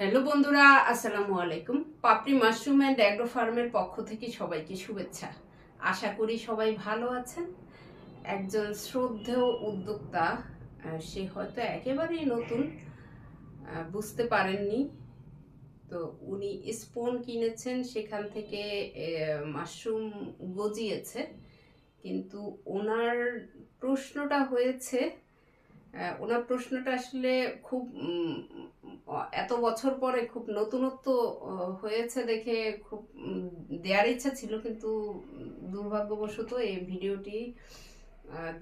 Hello বন্ধুরা, আসসালামু আলাইকুম। পাপড়ি মাশরুম অ্যান্ড অ্যাগ্রো ফার্মের পক্ষ থেকে সবাইকে শুভেচ্ছা। আশা করি সবাই ভালো আছেন। একজন শ্রদ্ধেয় উদ্যোক্তা সে হয়তো একেবারেই নতুন বুঝতে পারেননি। তো উনি স্পোন কিনেছেন, সেখান থেকে মাশরুম গজিয়েছে। কিন্তু ওনার প্রশ্নটা হয়েছে ওনার প্রশ্নটা আসলে খুব এত বছর পরে খুব নতুনত্ব হয়েছে দেখে খুব দেওয়ার ইচ্ছা ছিল কিন্তু দুর্ভাগ্যবশত এই ভিডিওটি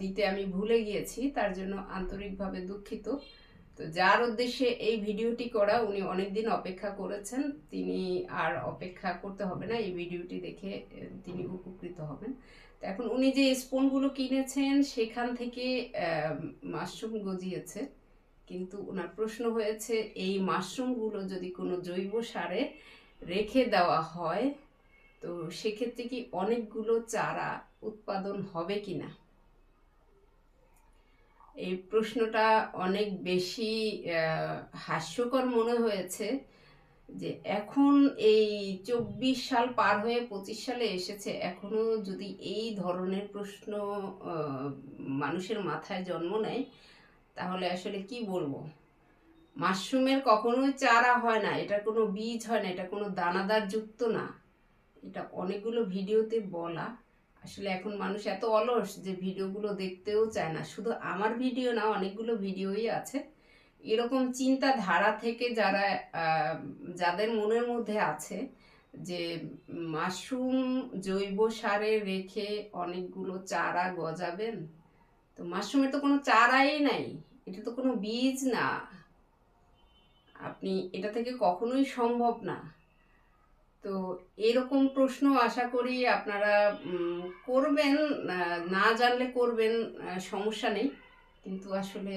দিতে আমি ভুলে গিয়েছি, তার জন্য আন্তরিকভাবে দুঃখিত। তো যার উদ্দেশ্যে এই ভিডিওটি করা উনি অনেকদিন অপেক্ষা করেছেন, তিনি আর অপেক্ষা করতে হবে না, এই ভিডিওটি দেখে তিনি উপকৃত হবেন। এখন উনি যে স্পুনগুলো কিনেছেন, সেখান থেকে মাশরুম গজিয়েছে। কিন্তু ওনার প্রশ্ন হয়েছে, এই মাশরুমগুলো যদি কোনো জৈব সারে রেখে দেওয়া হয়, তো সেক্ষেত্রে কি অনেকগুলো চারা উৎপাদন হবে কি না এই প্রশ্নটা অনেক বেশি হাস্যকর মনে হয়েছে। যে এখন এই চব্বিশ সাল পার হয়ে পঁচিশ সালে এসেছে, এখনও যদি এই ধরনের প্রশ্ন মানুষের মাথায় জন্ম নেয়, তাহলে আসলে কি বলব? মাশরুমের কখনোই চারা হয় না এটা কোনো বীজ হয় না, এটা কোনো দানাদার যুক্ত না। এটা অনেকগুলো ভিডিওতে বলা। আসলে এখন মানুষ এত অলস যে ভিডিওগুলো দেখতেও চায় না। শুধু আমার ভিডিও না, অনেকগুলো ভিডিওই আছে। এরকম চিন্তাধারা থেকে যারা যাদের মনের মধ্যে আছে যে মাশরুম জৈব সারে রেখে অনেকগুলো চারা গজাবেন, তো মাশরুমের তো কোনো চারাই নাই, এটা তো কোনো বীজ না। আপনি এটা থেকে কখনোই সম্ভব না। তো এরকম প্রশ্ন আশা করি আপনারা করবেন না জানলে করবেন সমস্যা নেই। কিন্তু আসলে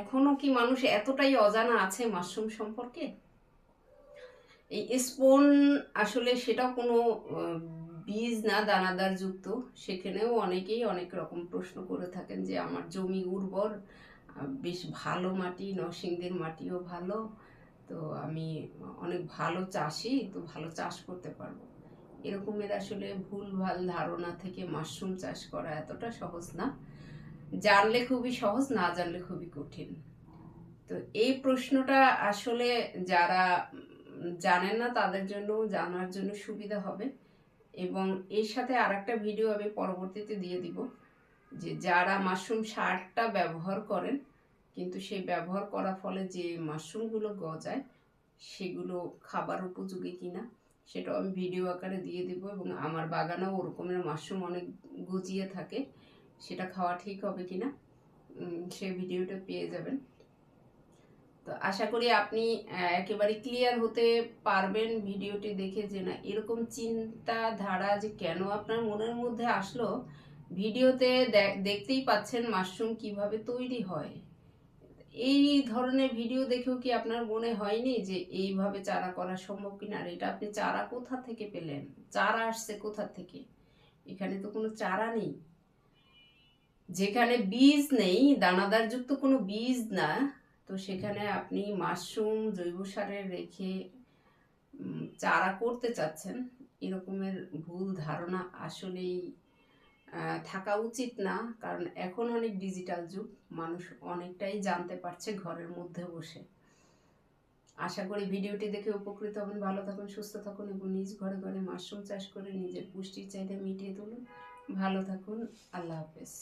এখনও কি মানুষ এতটাই অজানা আছে মাশরুম সম্পর্কে? এই স্পোন আসলে সেটা কোনো বীজ না দানাদার যুক্ত। সেখানেও অনেকেই অনেক রকম প্রশ্ন করে থাকেন যে, আমার জমি উর্বর বেশ ভালো মাটি, নরসিংদের মাটিও ভালো, তো আমি অনেক ভালো চাষি, তো ভালো চাষ করতে পারব। এরকমের আসলে ভুল ভালো ধারণা থেকে মাশরুম চাষ করা এতটা সহজ না। জানলে খুবই সহজ, না জানলে খুবই কঠিন। তো এই প্রশ্নটা আসলে যারা জানেন না, তাদের জন্য জানার জন্য সুবিধা হবে। এবং এর সাথে আরেকটা ভিডিও আমি পরবর্তীতে দিয়ে দিব, যে যারা মাশরুম সারটা ব্যবহার করেন, কিন্তু সেই ব্যবহার করার ফলে যে মাশরুমগুলো গজায়, সেগুলো খাবার উপযোগী কিনা, সেটাও আমি ভিডিও আকারে দিয়ে দিব। এবং আমার বাগানেও ওরকমের মাশরুম অনেক গজিয়ে থাকে। সেটা খাওয়া ঠিক হবে কি না সেই ভিডিওটা পেয়ে যাবেন। তো আশা করি আপনি একেবারে ক্লিয়ার হতে পারবেন ভিডিওটি দেখে যে না, এরকম চিন্তাধারা যে কেন আপনার মনের মধ্যে আসলো, ভিডিওতে দেখতেই পাচ্ছেন মাশরুম কীভাবে তৈরি হয়। এই ধরনের ভিডিও দেখেও কি আপনার মনে হয়নি যে এইভাবে চারা করা সম্ভব কিনা? আর এটা আপনি চারা কোথা থেকে পেলেন? চারা আসছে কোথা থেকে? এখানে তো কোনো চারা নেই। যেখানে বীজ নেই দানাদার যুক্ত কোনো বীজ না, তো সেখানে আপনি মাশরুম, জৈব সারে রেখে চারা করতে চাচ্ছেন, এরকমের ভুল ধারণা আসলেই থাকা উচিত না। কারণ এখন অনেক ডিজিটাল যুগ, মানুষ অনেকটাই জানতে পারছে ঘরের মধ্যে বসে। আশা করি ভিডিওটি দেখে উপকৃত হবেন। ভালো থাকুন, সুস্থ থাকুন এবং নিজ ঘরে ঘরে মাশরুম চাষ করে নিজের পুষ্টির চাহিদা মিটিয়ে তুলুন। ভালো থাকুন, আল্লাহ হাফেজ।